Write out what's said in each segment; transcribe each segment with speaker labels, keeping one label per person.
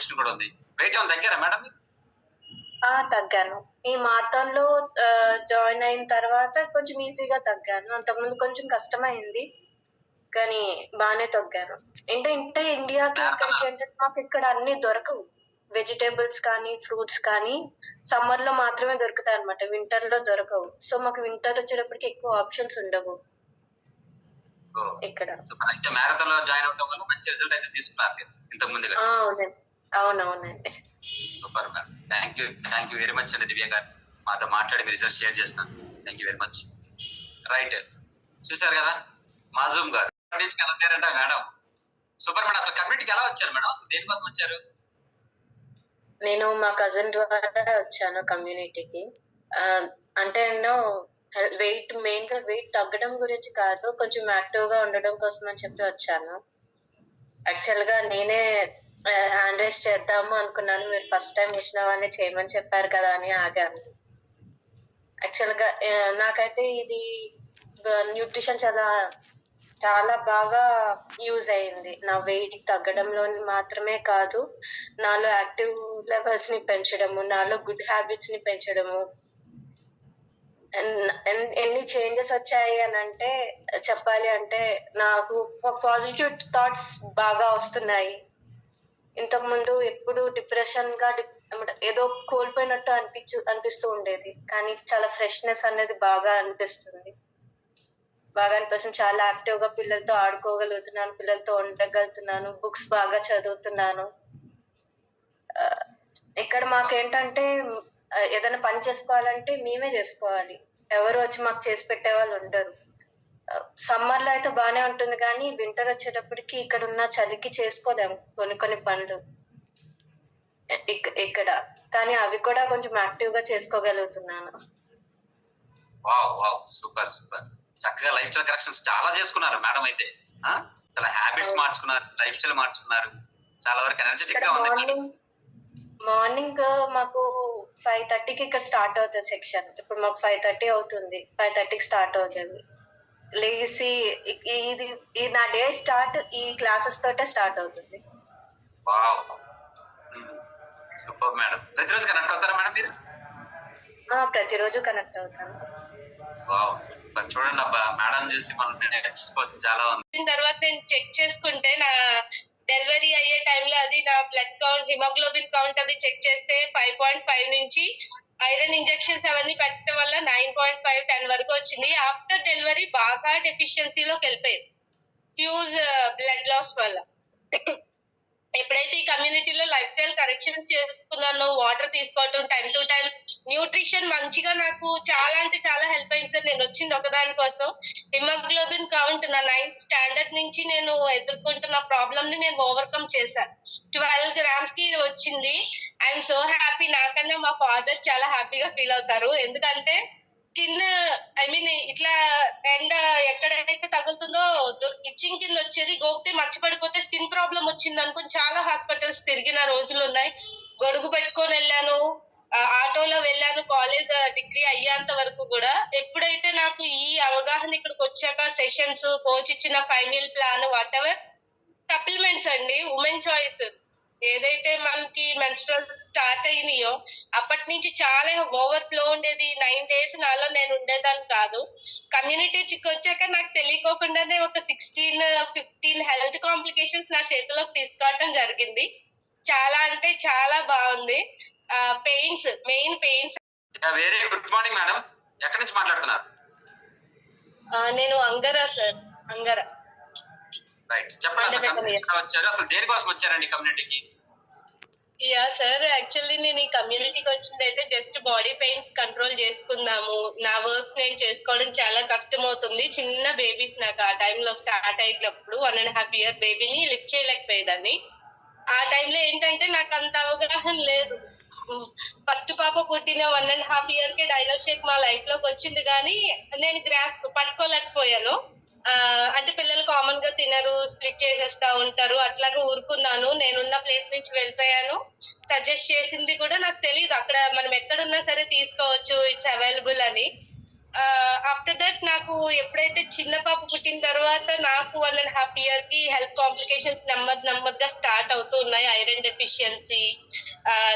Speaker 1: Question కూడా ఉంది. Wait ఏమైనా తగ్గారా మేడం?
Speaker 2: తగ్గాను. ఈ మారథాన్లో జాయిన్ అయిన తర్వాత కొంచెం ఈజీగా తగ్గాను. అంతకుముందు కొంచెం కష్టమైంది. కానీ బాగానే తగ్గాను. ఏంటంటే ఇంటే ఇండియాకి ఇక్కడికి ఏంటంటే మాకు ఇక్కడ అన్ని దొరకవు. వెజిటేబుల్స్ కానీ ఫ్రూట్స్ కానీ సమ్మర్లో మాత్రమే దొరుకుతాయి అనమాట వింటర్లో దొరకవు. సో మాకు వింటర్ వచ్చేటప్పటికి ఎక్కువ ఆప్షన్స్ ఉండవు. ఇక్కడ.
Speaker 1: మ్యారథాన్లో జాయిన్ అవడం వల్ల మంచి రిజల్ట్ అయితే తీసుకున్నారు ఇంతకు ముందుగా
Speaker 2: అవునవునండి.
Speaker 1: Super madam thank you thank you very much అండి దివ్య గారు. మాతో మాట్లాడి మీ రిజల్ట్ షేర్ చేస్తున్నాను thank you very much. Right. చూశారు కదా మాజూమ్ గారు. నుంచి కనుక్కారంట మేడం. సూపర్ మేడం అసలు కమ్యూనిటీకి ఎలా వచ్చారు మేడం? అసలు దేనికోసం వచ్చారు?
Speaker 2: నేను మా కజిన్ ద్వారా వచ్చాను కమ్యూనిటీకి. అంటే నేను వెయిట్ మెయిన్గా వెయిట్ తగ్గడం గురించి కాదు కొంచెం యాక్టివ్గా ఉండడం కోసం అని చెప్పి వచ్చాను. యాక్చువల్గా నేనే హ్యాండ్ రైస్ చేద్దాము అనుకున్నాను. మీరు ఫస్ట్ టైం ఇచ్చిన వాళ్ళని చేయమని చెప్పారు కదా అని ఆగాను. యాక్చువల్గా నాకైతే ఇది న్యూట్రిషన్ చాలా చాలా బాగా యూజ్ అయింది. నా వెయిట్ తగ్గడంలో మాత్రమే కాదు నాలో యాక్టివ్ లెవెల్స్ని పెంచడము నాలో గుడ్ హ్యాబిట్స్ని పెంచడము ఎన్- ఎన్ని చేంజెస్ వచ్చాయి అని అంటే చెప్పాలి అంటే నాకు పాజిటివ్ థాట్స్ బాగా వస్తున్నాయి. ఇంతకుముందు ఎప్పుడు డిప్రెషన్గా ఏదో కోల్పోయినట్టు అనిపించు అనిపిస్తూ ఉండేది. కానీ చాలా ఫ్రెష్నెస్ అనేది బాగా అనిపిస్తుంది. బాగా అనిపిస్తుంది. చాలా యాక్టివ్గా పిల్లలతో ఆడుకోగలుగుతున్నాను పిల్లలతో ఉండగలుగుతున్నాను బుక్స్ బాగా చదువుతున్నాను. ఇక్కడ మాకేంటంటే ఏదైనా పని చేసుకోవాలంటే మేమే చేసుకోవాలి. ఎవరు వచ్చి మాకు చేసి పెట్టే వాళ్ళు ఉండరు. సమ్మర్లో అయితే బాగానే ఉంటుంది కానీ వింటర్ వచ్చేటప్పటికి ఇక్కడ ఉన్న చలికి చేసుకోలేము. కొన్ని కొన్ని పనులు ఇక్- ఇక్కడ. కానీ అవి కూడా కొంచెం యాక్టివ్గా చేసుకోగలుగుతున్నాను.
Speaker 1: Wow wow. Super super. చక్కగా లైఫ్ స్టైల్ కరెక్షన్స్ చాలా చేసుకున్నారు మేడం అయితే? చాలా హ్యాబిట్స్. మార్చుకున్నారు లైఫ్ స్టైల్ మార్చుకున్నారు. చాలా వరకు ఎనర్జెటిక్గా ఉంది
Speaker 2: మార్నింగ్ మాకు ఫైవ్ థర్టీకి ఇక్కడ స్టార్ట్ అవుతుంది సెక్షన్. ఇప్పుడు మాకు ఫైవ్ థర్టీ అవుతుంది. ఫైవ్ థర్టీకి స్టార్ట్ అవుతుంది. లేచి ఇ- ఇది ఈ నా డే స్టార్ట్ ఈ క్లాసెస్ తోటే స్టార్ట్ అవుతుంది.
Speaker 1: వావ్. Super madam. ప్రతిరోజు కనెక్ట్ అవుతారా మేడం మీరు?
Speaker 2: ఆ, ప్రతిరోజు కనెక్ట్ అవుతాను.
Speaker 1: Wow super. చూడండి అబ్బా మేడం చూసి మనం నేర్చుకోవాల్సిన చాలా ఉంది.
Speaker 3: తర్వాత నేను చెక్ చేసుకుంటే నా డెలివరీ అయ్యే టైంలో అది నా బ్లడ్ కౌంట్ హిమోగ్లోబిన్ కౌంట్ అది చెక్ చేస్తే ఫైవ్ పాయింట్ ఫైవ్ నుంచి ఐరన్ ఇంజెక్షన్స్ అవన్నీ పెట్టడం వల్ల నైన్ పాయింట్ ఫైవ్ టెన్ వరకు వచ్చింది. ఆఫ్టర్ డెలివరీ బాగా డెఫిషియన్సీలోకి వెళ్ళిపోయింది. ఫ్యూజ్ బ్లడ్ లాస్ వల్ల. ఎప్పుడైతే ఈ కమ్యూనిటీలో లైఫ్ స్టైల్ కరెక్షన్స్ చేసుకున్నానో వాటర్ తీసుకోవటం టైం టు టైం న్యూట్రిషన్ మంచిగా నాకు చాలా అంటే చాలా హెల్ప్ అయింది సార్. నేను వచ్చింది ఒకదాని కోసం. హిమోగ్లోబిన్ కౌంట్ నా నైన్త్ స్టాండర్డ్ నుంచి నేను ఎదుర్కొంటున్న ప్రాబ్లమ్ని నేను ఓవర్కమ్ చేశాను ట్వెల్వ్ గ్రామ్స్కి వచ్చింది. I'm so happy. నాకన్నా మా ఫాదర్ చాలా హ్యాపీగా ఫీల్ అవుతారు. ఎందుకంటే స్కిన్ ఐ మీన్ ఇట్లా ఎండ ఎక్కడైతే తగులుతుందో ఇచ్చింగ్ కింద వచ్చేది గోపితే మచ్చపడిపోతే స్కిన్ ప్రాబ్లం వచ్చింది అనుకుని చాలా హాస్పిటల్స్ తిరిగిన రోజులు ఉన్నాయి. గొడుగు పెట్టుకొని వెళ్ళాను ఆటోలో వెళ్ళాను కాలేజ్ డిగ్రీ అయ్యేంత వరకు కూడా. ఎప్పుడైతే నాకు ఈ అవగాహన ఇక్కడికి వచ్చాక సెషన్స్ కోచ్ ఇచ్చిన five meal plan whatever supplements అండి ఉమెన్ చాయిస్. ఏదైతే మనకి మెన్స్ట్రల్ స్టార్ట్ అయినాయో అప్పటి నుంచి చాలా ఓవర్ ఫ్లో ఉండేది. నైన్ డేస్ నాలో నేను ఉండేదాన్ని కాదు. కమ్యూనిటీకి వచ్చాక నాకు తెలియకోకుండానే ఒక సిక్స్టీన్ ఫిఫ్టీన్ హెల్త్ కాంప్లికేషన్స్ నా చేతిలోకి తీసుకోవటం జరిగింది. చాలా అంటే చాలా బాగుంది. Pains main pains
Speaker 1: very good morning madam ఎక్కడి నుంచి మాట్లాడుతున్నారు?
Speaker 2: నేను అంగరా సార్. అంగరా.
Speaker 1: రైట్ చెప్పండి వచ్చారు? అసలు దేనికోసం వచ్చారండి కమ్యూనిటీకి
Speaker 3: యా సార్ యాక్చువల్లీ నేను ఈ కమ్యూనిటీకి వచ్చింది అయితే జస్ట్ బాడీ పెయిన్స్ కంట్రోల్ చేసుకుందాము. నా వర్క్స్ నేను చేసుకోవడం చాలా కష్టం అవుతుంది చిన్న బేబీస్ నాకు ఆ టైంలో స్టార్ట్ అయినప్పుడు వన్ అండ్ హాఫ్ ఇయర్ బేబీని లిఫ్ట్ చేయలేకపోయేదాన్ని. ఆ టైంలో ఏంటంటే నాకు అంత అవగాహన లేదు. ఫస్ట్ పాప పుట్టిన వన్ అండ్ హాఫ్ ఇయర్కి డైనోషేక్ మా లైఫ్లోకి వచ్చింది కానీ నేను గ్రాస్ పట్టుకోలేకపోయాను. అంటే పిల్లలు కామన్గా తినరు స్ప్లిట్ చేసేస్తా ఉంటారు అట్లాగే ఊరుకున్నాను నేనున్న ప్లేస్ నుంచి వెళ్ళిపోయాను. సజెస్ట్ చేసింది కూడా నాకు తెలియదు అక్కడ మనం ఎక్కడున్నా సరే తీసుకోవచ్చు ఇట్స్ అవైలబుల్ అని. ఆఫ్టర్ దట్ నాకు ఎప్పుడైతే చిన్న పాప పుట్టిన తర్వాత నాకు వన్ అండ్ హాఫ్ ఇయర్కి హెల్త్ కాంప్లికేషన్స్ నెమ్మది నెమ్మదిగా స్టార్ట్ అవుతూ ఉన్నాయి ఐరన్ డెఫిషియన్సీ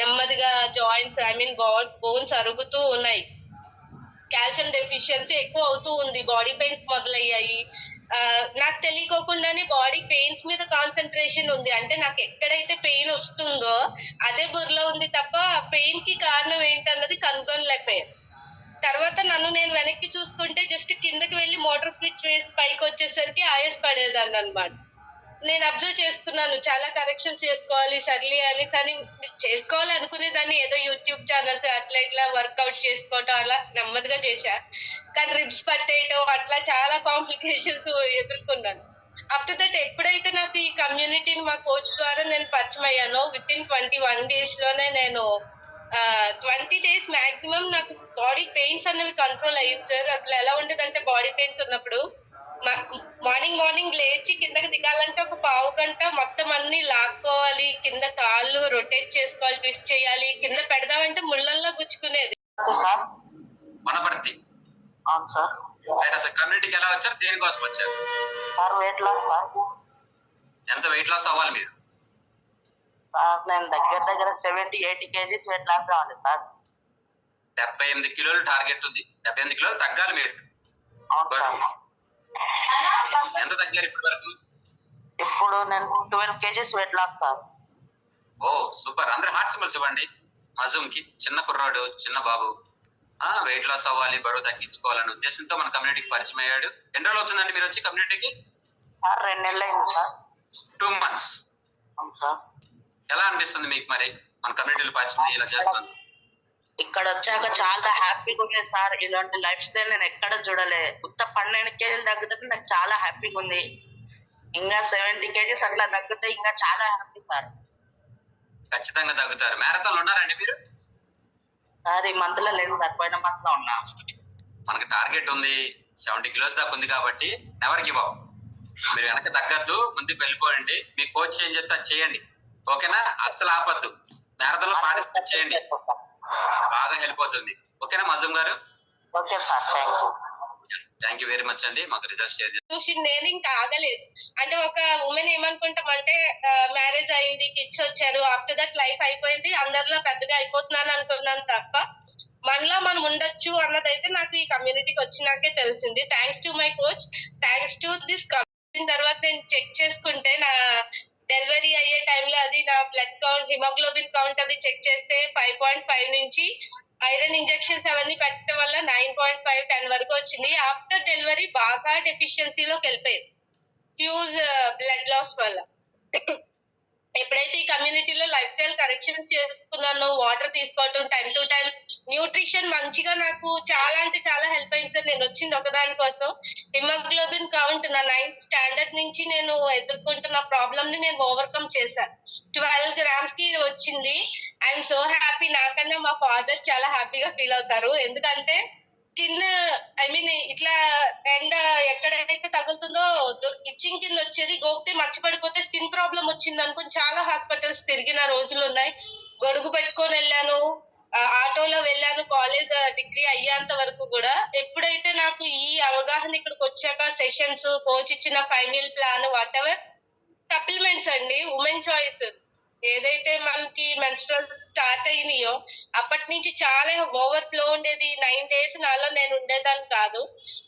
Speaker 3: నెమ్మదిగా జాయింట్స్ ఐ మీన్ బోన్స్ అరుగుతూ ఉన్నాయి. కాల్షియం డెఫిషియన్సీ ఎక్కువ అవుతూ ఉంది. బాడీ పెయిన్స్ మొదలయ్యాయి. నాకు తెలియకోకుండానే బాడీ పెయిన్స్ మీద కాన్సన్ట్రేషన్ ఉంది. అంటే నాకు ఎక్కడైతే పెయిన్ వస్తుందో అదే బుర్రలో ఉంది తప్ప పెయిన్కి కారణం ఏంటన్నది కనుగొనలేకపోయాను తర్వాత నన్ను నేను వెనక్కి చూసుకుంటే జస్ట్ కిందకి వెళ్ళి మోటార్ స్విచ్ వేసి పైకి వచ్చేసరికి ఆయాస్ పడేదాన్ని అనమాట నేను అబ్జర్వ్ చేసుకున్నాను చాలా కరెక్షన్స్ చేసుకోవాలి సర్లీ అని కానీ చేసుకోవాలి అనుకునేదాన్ని ఏదో యూట్యూబ్ ఛానల్స్ అట్లా ఇట్లా వర్కౌట్ చేసుకోవటం అలా నెమ్మదిగా చేశా. కానీ రిబ్స్ పట్టేయటం అట్లా చాలా కాంప్లికేషన్స్ ఎదుర్కొన్నాను. ఆఫ్టర్ దట్ ఎప్పుడైతే నాకు ఈ కమ్యూనిటీని మా కోచ్ ద్వారా నేను పరిచయం అయ్యానో విత్ ఇన్ ట్వంటీ వన్ డేస్లోనే నేను ట్వంటీ డేస్ మాక్సిమం నాకు బాడీ పెయిన్స్ అనేవి కంట్రోల్ అయ్యింది సార్. అసలు ఎలా ఉండేదంటే బాడీ పెయిన్స్ ఉన్నప్పుడు మార్నింగ్ మార్నింగ్ లేచి కిందకి దిగాలంటే ఒక పావు గంట మొత్తం అన్ని లాక్కోవాలి. కింద కాళ్ళు రొటేట్ చేసుకోవాలి ట్విస్ట్ చేయాలి. కింద పెడదామంటే ముళ్ళల్లో గుచ్చుకునేది.
Speaker 4: సార్.
Speaker 1: వనపర్తి
Speaker 4: అవును సార్.
Speaker 1: రైట్ అసలు కమ్యూనిటీకి ఎలా వచ్చారు? దేనికోసం వచ్చారు?
Speaker 4: Sir weight loss sir.
Speaker 1: ఎంత వెయిట్ లాస్ అవ్వాలి మీరు?
Speaker 4: సార్ నేను దగ్గర దగ్గర seventy eighty kgs weight loss కావాలి సార్.
Speaker 1: డెబ్బై ఎనిమిది కిలోలు టార్గెట్ ఉంది. డెబ్బై ఎనిమిది కిలోలు తగ్గాలి మీరు.
Speaker 4: అవును సార్.
Speaker 1: ఎంత తగ్గారు ఇప్పటి వరకు?
Speaker 4: ఇప్పుడు నేను twelve kgs weight loss sir
Speaker 1: oh super. అందరు హార్ట్ సింబల్స్ ఇవ్వండి. మజూమ్కి. చిన్న కుర్రాడు చిన్న బాబు. వెయిట్ లాస్ అవ్వాలి బరువు తగ్గించుకోవాలనే ఉద్దేశంతో మన కమ్యూనిటీకి పరిచయం అయ్యాడు. ఎన్ని రోజులు అవుతుందండి మీరు వచ్చి కమ్యూనిటీకి
Speaker 4: సార్ రెండు నెలలు అయింది సార్
Speaker 1: టూ మంత్స్ ఎలా అనిపిస్తుంది మీకు మరి? మన కమ్యూనిటీలో పరిచయం ఇలా చేస్తాను
Speaker 4: ఇక్కడ వచ్చాక చాలా హ్యాపీగా ఉంది సార్. ఇలాంటి లైఫ్ స్టైల్ నేను ఎక్కడ చూడలే. కొత్త పన్నెండు కేజీలు తగ్గుతుంటే నాకు చాలా హ్యాపీగా ఉంది. ఇంకా సెవెంటీ కేజీస్ అట్లా తగ్గితే ఇంకా చాలా హ్యాపీ సార్.
Speaker 1: ఖచ్చితంగా తగ్గుతారు. మ్యారథాన్లు ఉన్నారండి మీరు?
Speaker 4: సార్ ఈ మంత్లో లేదు సార్. పోయిన మంత్లో ఉన్నా.
Speaker 1: మనకి టార్గెట్ ఉంది. సెవెంటీ కిలోస్ దాకా ఉంది కాబట్టి నెవర్ గివ్ అప్ మీరు వెనక తగ్గద్దు ముందుకు వెళ్ళిపోయండి మీ కోచ్ ఏం చెప్తే చేయండి. ఓకేనా? అస్సలు ఆపద్దు. మ్యారథాన్లో పార్టిసిపేట్ చేయండి. బాగా హెల్ప్ అవుతుంది. ఓకేనా Majum garu?
Speaker 4: Okay sir thank you
Speaker 1: thank you very much అండి మాకు రిజల్ట్ షేర్
Speaker 3: చూసి నేను ఇంకా ఆగలేదు. అంటే ఒక ఉమెన్ ఏమనుకుంటామంటే మ్యారేజ్ అయింది కిడ్స్ వచ్చారు ఆఫ్టర్ దట్ లైఫ్ అయిపోయింది అందరిలో పెద్దగా అయిపోతున్నాను అనుకున్నాను తప్ప మనలో మనం ఉండొచ్చు అన్నదైతే నాకు ఈ కమ్యూనిటీకి వచ్చినాకే తెలిసింది. Thanks to my coach thanks to this community తర్వాత నేను చెక్ చేసుకుంటే నా డెలివరీ అయ్యే టైంలో అది నా బ్లడ్ కౌంట్ హిమోగ్లోబిన్ కౌంట్ అది చెక్ చేస్తే ఫైవ్ పాయింట్ ఫైవ్ నుంచి ఐరన్ ఇంజెక్షన్స్ అవన్నీ పెట్టడం వల్ల నైన్ పాయింట్ ఫైవ్ టెన్ వరకు వచ్చింది. ఆఫ్టర్ డెలివరీ బాగా డెఫిషియన్సీలోకి వెళ్ళిపోయింది. ఫ్యూజ్ బ్లడ్ లాస్ వల్ల. ఎప్పుడైతే ఈ కమ్యూనిటీలో లైఫ్ స్టైల్ కరెక్షన్స్ చేసుకున్నానో వాటర్ తీసుకోవటం టైం టు టైం న్యూట్రిషన్ మంచిగా నాకు చాలా అంటే చాలా హెల్ప్ అయింది సార్. నేను వచ్చింది ఒకదాని కోసం. హిమోగ్లోబిన్ కౌంట్ నా నైన్త్ స్టాండర్డ్ నుంచి నేను ఎదుర్కొంటున్న ప్రాబ్లమ్ని నేను ఓవర్కమ్ చేశాను ట్వెల్వ్ గ్రామ్స్కి వచ్చింది. ఐఎమ్ సో హ్యాపీ నాకన్నా మా ఫాదర్ చాలా హ్యాపీగా ఫీల్ అవుతారు. ఎందుకంటే స్కిన్ ఐ మీన్ ఇట్లా ఎండ ఎక్కడైతే తగులుతుందో ఇచ్చింగ్ కింద వచ్చేది గోక్తే మర్చిపడిపోతే స్కిన్ ప్రాబ్లం వచ్చింది అనుకుని చాలా హాస్పిటల్స్ తిరిగిన రోజులు ఉన్నాయి. గొడుగు పెట్టుకొని వెళ్ళాను ఆటోలో వెళ్ళాను కాలేజ్ డిగ్రీ అయ్యేంత వరకు కూడా. ఎప్పుడైతే నాకు ఈ అవగాహన ఇక్కడికి వచ్చాక సెషన్స్ కోచ్ ఇచ్చిన five meal plan whatever supplements అండి ఉమెన్ చాయిస్ ఏదైతే మనకి మెన్స్ట్రల్ స్టార్ట్ అయినాయో అప్పటి నుంచి చాలా ఓవర్ ఫ్లో ఉండేది. నైన్ డేస్ నాలో నేను ఉండేదాన్ని కాదు.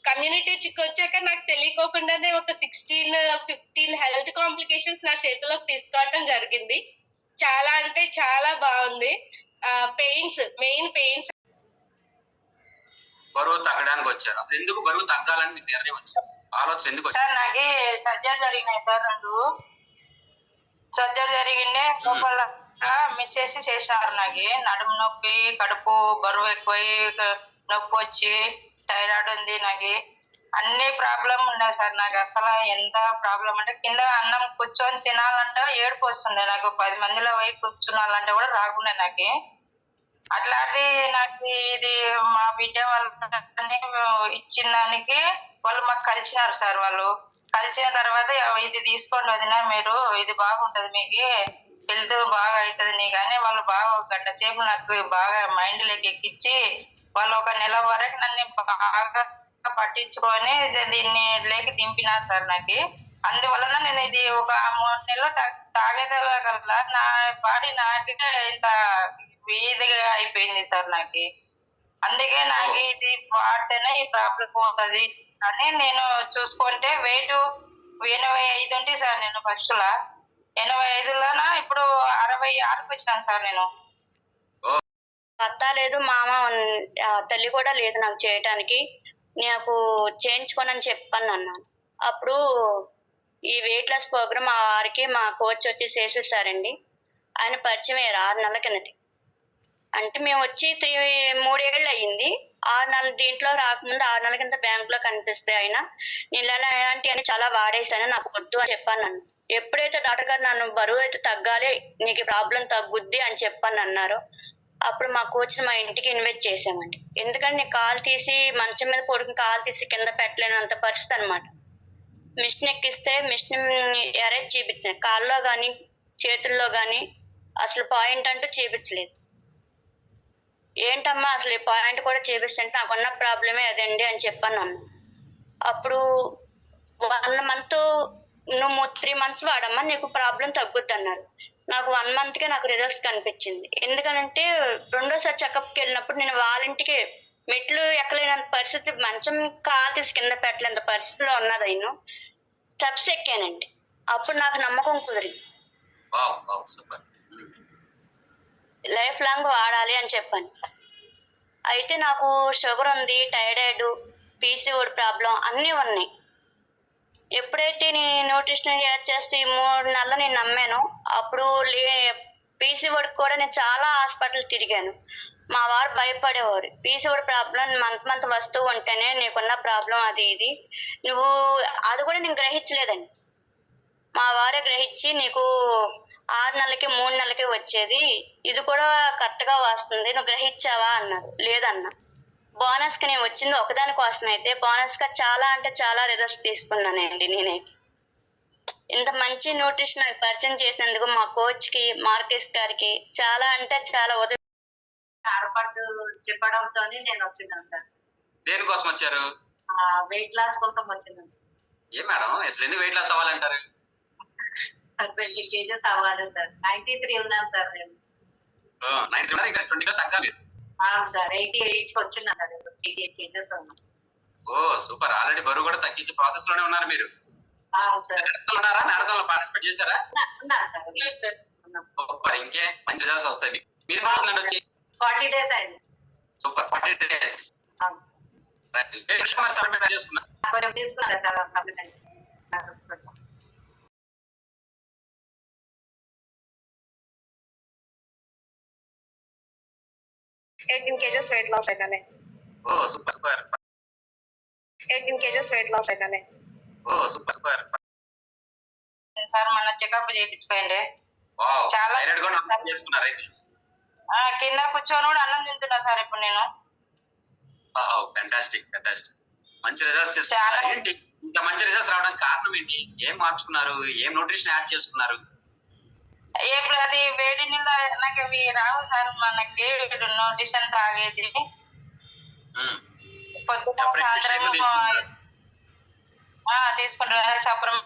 Speaker 3: కమ్యూనిటీకి వచ్చాక నాకు తెలియకోకుండానే ఒక సిక్స్టీన్ ఫిఫ్టీన్ హెల్త్ కాంప్లికేషన్స్ నా చేతిలోకి తీసుకోవటం జరిగింది. చాలా అంటే చాలా బాగుంది. పెయిన్స్ మెయిన్ పెయిన్స్
Speaker 1: బరువు తగ్గడానికి వచ్చారు అసలు ఎందుకు బరువు తగ్గాలని మీకు నిర్ణయం వచ్చింది ఆలోచన ఎందుకు
Speaker 5: సార్ నాకు సర్జరీ జరిగినాయి సార్ రెండు. సర్జరీ జరిగిండే లోపల మిస్ చేసి చేసినారు నాకు. నడుము నొప్పి కడుపు బరువు ఎక్కువై నొప్పి వచ్చి థైరాయిడ్ ఉంది నాకు. అన్ని ప్రాబ్లం ఉన్నాయి సార్ నాకు. అసలు ఎంత ప్రాబ్లం అంటే కింద అన్నం కూర్చొని తినాలంటే ఏడుపు వస్తుండే నాకు. పది మందిలో పోయి కూర్చున్నాలంటే కూడా రాకుండా నాకు. అట్లాంటి నాకు ఇది మా బిడ్డ వాళ్ళని ఇచ్చిన దానికి వాళ్ళు మాకు కలిసినారు సార్ వాళ్ళు. కలిసిన తర్వాత ఇది తీసుకోండి వదిన మీరు. ఇది బాగుంటది మీకు. హెల్త్ బాగా అవుతుంది నీ కానీ వాళ్ళు బాగా గంట సేపు నాకు బాగా మైండ్ లెక్క ఎక్కించి వాళ్ళు ఒక నెల వరకు నన్ను బాగా పట్టించుకొని దీన్ని లేకి దింపినారు సార్ నాకు. అందువలన నేను ఇది ఒక మూడు నెలలు తాగేదల నా బాడీ నాకే ఇంత వీధిగా అయిపోయింది సార్ నాకు. అందుకే నాకు ఇది వాడితేనే ఈ ప్రాబ్లం పోతుంది అని నేను చూసుకుంటే వెయిట్ ఎనభై ఐదు ఉంటే సార్ నేను ఫస్ట్లో ఎనభై ఐదులోన ఇప్పుడు అరవై ఆరుకు వచ్చినాను సార్ నేను.
Speaker 6: అత్త లేదు మామ తల్లి కూడా లేదు నాకు చేయటానికి. నాకు చేయించుకోనని చెప్పాను అన్నాను అప్పుడు ఈ వెయిట్ లాస్ ప్రోగ్రామ్ ఆ వారికి మా కోచ్ వచ్చి చేసేసారండి. ఆయన పరిచయం అయ్యారు ఆరు నెలల కిందటి. అంటే మేము వచ్చి త్రీ మూడేళ్ళు అయ్యింది ఆరు నెలలు దీంట్లో రాకముందు ఆరు నెలల కింద బ్యాంకులో కనిపిస్తే ఆయన నేను అని చాలా వాడేసాను నాకు వద్దు అని చెప్పాను నన్ను ఎప్పుడైతే డాక్టర్ గారు నన్ను బరువు అయితే తగ్గాలి నీకు ప్రాబ్లం తగ్గుద్ది అని చెప్పని అన్నారు. అప్పుడు మా కోచ్ మా ఇంటికి ఇన్వైట్ చేసామండి ఎందుకంటే నేను కాలు తీసి మంచం మీద పడుకుని కాలు తీసి కింద పెట్టలేనంత పరిస్థితి అనమాట మిషన్ ఎక్కిస్తే మిషన్ ఎరేజ్ చూపించాను కాల్లో కానీ చేతుల్లో కానీ అసలు పాయింట్ అంటూ చూపించలేదు ఏంటమ్మా అసలు ఈ పాయింట్ కూడా చూపిస్తుంటే నాకున్న ప్రాబ్లమే అదండి అని చెప్పాను అప్పుడు వన్ మంత్ నువ్వు త్రీ మంత్స్ వాడమ్మా నీకు ప్రాబ్లం తగ్గుద్ది అన్నారు నాకు వన్ మంత్కే నాకు రిజల్ట్స్ కనిపించింది. ఎందుకనంటే రెండోసారి చెకప్కి వెళ్ళినప్పుడు నేను వాళ్ళింటికి మెట్లు ఎక్కలేనంత పరిస్థితి మంచం కాలు తీసి కింద పెట్టలేనంత పరిస్థితిలో ఉన్నది నేను. స్టెప్స్ ఎక్కానండి. అప్పుడు నాకు నమ్మకం కుదిరింది. లైఫ్ లాంగ్ వాడాలి అని చెప్పాను. అయితే నాకు షుగర్ ఉంది టైరాయిడ్ పీసీఓడి ప్రాబ్లం అన్నీ ఉన్నాయి. ఎప్పుడైతే నేను న్యూట్రిషన్ యాడ్ చేస్తే ఈ మూడు నెలలు నేను నమ్మాను అప్పుడు లే వర్క్ కూడా నేను చాలా హాస్పిటల్ తిరిగాను. మా వారు భయపడేవారు. పీసీఓడి ప్రాబ్లం మంత్ మంత్ వస్తూ ఉంటేనే నీకున్న ప్రాబ్లం అది ఇది. నువ్వు అది కూడా నేను గ్రహించలేదండి. మా వారే గ్రహించి నీకు ఆరు నెలలకి మూడు నెలలకి వచ్చేది. ఇది కూడా కరెక్ట్గా వస్తుంది. నువ్వు గ్రహించావా అన్నారు. లేదన్నా. బోనస్కి నేను వచ్చింది ఒకదాని కోసం అయితే బోనస్గా చాలా అంటే చాలా రిజల్ట్స్ తీసుకున్నానండి నేనైతే ఇంత మంచి న్యూట్రిషన్ నాకు పరిచయం చేసినందుకు మా కోచ్కి మార్కెస్ గారికి చాలా అంటే చాలా ఉదయం
Speaker 7: ఆడపడుచు చెప్పడంతో నేను సార్.
Speaker 1: దేనికోసం వచ్చారు?
Speaker 7: వెయిట్ లాస్ కోసం వచ్చినాను
Speaker 1: ఏం మేడం? అసలు ఎందుకు వెయిట్ లాస్ అవ్వాలంటారు?
Speaker 7: ట్వంటీ కేజెస్ అవ్వాలి సార్. నైన్టీ త్రీ ఉన్నాను సార్ నేను
Speaker 1: నైన్టీ ఇంకా ట్వంటీ క్లాస్ తగ్గాలి.
Speaker 7: అవును సార్ ఎయిటీ ఎయిట్ వచ్చినా సార్ ఎయిటీ ఎయిట్ ఉన్నాను
Speaker 1: ఓ సూపర్. ఆల్రెడీ బరువు కూడా తగ్గించే ప్రాసెస్లోనే ఉన్నారు మీరు. ఉన్నారా? నడతలో పార్టిసిపేట్ చేశారా? సూపర్. ఇంకే మంచి రిజల్ట్స్ వస్తాయి మీరు మాట్లాడండి వచ్చి.
Speaker 7: ఫార్టీ డేస్ అయింది.
Speaker 1: Super. Forty days.
Speaker 7: Sir supplement
Speaker 3: eighteen kgs weight loss అయినానే
Speaker 1: ఓ super super
Speaker 3: eighteen kgs weight loss అయినానే
Speaker 1: oh super super
Speaker 5: sir మన చెకప్ చేయించుకోండి.
Speaker 1: వావ్
Speaker 5: చాలా
Speaker 1: చేసుకున్నారు అయితే
Speaker 5: ఆ, కింద కూర్చొని కూడా అన్నం తింటున్నా సార్ ఇప్పుడు నేను.
Speaker 1: ఫెంటాస్టిక్ ఫెంటాస్టిక్ మంచి రిజల్ట్స్
Speaker 5: చాలా.
Speaker 1: తీసుకున్నారు ఏంటి? ఇంత మంచి రిజల్ట్స్ రావడానికి కారణం ఏంటి? ఏం మార్చుకున్నారు? ఏం న్యూట్రిషన్ యాడ్ చేసుకున్నారు?
Speaker 5: ఇప్పుడు అది వేడి నీళ్ళు నాకు అవి రావు సార్ మనకి నోటిషన్ తాగేది
Speaker 1: మ్మ్.
Speaker 5: పొద్దున
Speaker 1: అప్పుడు ఎక్కువ
Speaker 5: సాయంత్రం
Speaker 1: shape తీసుకుంటారు.
Speaker 5: తీసుకుంటున్నా సప్రమ